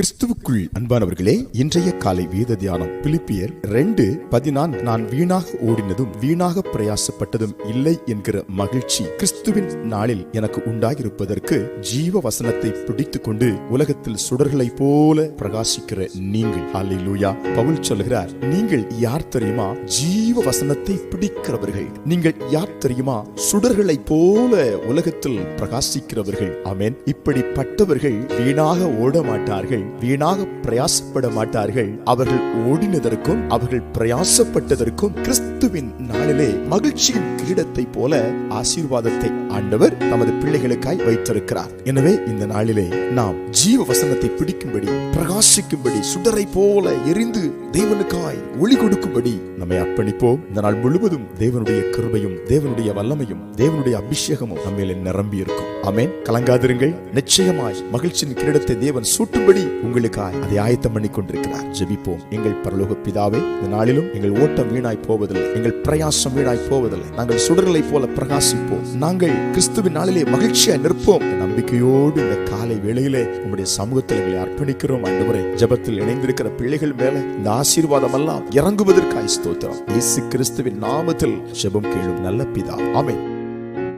கிறிஸ்துவுக்குள் அன்பானவர்களே இன்றைய காலை வேத தியானம் பிலிப்பியர் ரெண்டு பதினான் நான் வீணாக ஓடினதும் வீணாக பிரயாசப்பட்டதும் இல்லை என்கிற மகிழ்ச்சி கிறிஸ்துவின் நாளில் எனக்கு உண்டாகியிருப்பதற்கு ஜீவ வசனத்தை பிடித்துக் கொண்டு உலகத்தில் சுடர்களை போல பிரகாசிக்கிற நீங்கள். அல்லூயா பவுல் சொல்கிறார் நீங்கள் யார் தெரியுமா? ஜீவ வசனத்தை பிடிக்கிறவர்கள். நீங்கள் யார் தெரியுமா? சுடர்களை போல உலகத்தில் பிரகாசிக்கிறவர்கள். ஆமென். இப்படிப்பட்டவர்கள் வீணாக ஓட மாட்டார்கள் வீணாக பிரயாசப்பட மாட்டார்கள். அவர்கள் ஓடினதற்கும் அவர்கள் பிரயாசப்பட்டதற்கும் கிறிஸ்துவின் நாளிலே மகிழ்ச்சியின் கிரீடத்தை போல ஆசீர்வாதத்தை ஆண்டவர் தமது பிள்ளைகளுக்காய் வைத்திருக்கிறார். எனவே இந்த நாளிலே நாம் ஜீவ வசனத்தை பிடிக்கும்படி பிரகாசிக்கும்படி சுடரை போல எரிந்து தேவனுக்காய் ஒளி கொடுக்கும்படி நம்மை அர்ப்பணிப்போம். இந்த நாள் முழுவதும் தேவனுடைய கிருபையும் தேவனுடைய வல்லமையும் தேவனுடைய அபிஷேகமும் நம்மளில் நிரம்பி இருக்கும் அமேன் கலங்காதிருங்கள். நிச்சயமாய் மகிழ்ச்சியின் கிரீடத்தை தேவன் சூட்டும்படி உங்களுக்காய் அதை ஆயத்தம் பண்ணி கொண்டிருக்கிறார் ஜெபிப்போம். எங்கள் பரலோக பிதாவே இந்த நாளிலும் எங்கள் ஓட்டம் வீணாய் போவதில்லை. எங்கள் பிரயாசம் வீணாய் போவதில்லை. நாங்கள் சுடர்களைப் போல பிரகாசிப்போம். நாங்கள் கிறிஸ்துவின் நாளிலே மகிழ்ச்சியாய் நிற்போம். நம்பிக்கையோடு இந்த காலை வேளையிலே உங்களுடைய சமூகத்தில் எங்களை அர்ப்பணிக்கிறோம். அன்றுவரை ஜெபத்தில் இணைந்திருக்கிற பிள்ளைகள் மேல இந்த ஆசீர்வாதம் எல்லாம் இறங்குவதற்காய் ஸ்தோத்திரம். இயேசு கிறிஸ்துவின் நாமத்தில் ஜெபம் கேளும் நல்ல பிதா. ஆமேன்.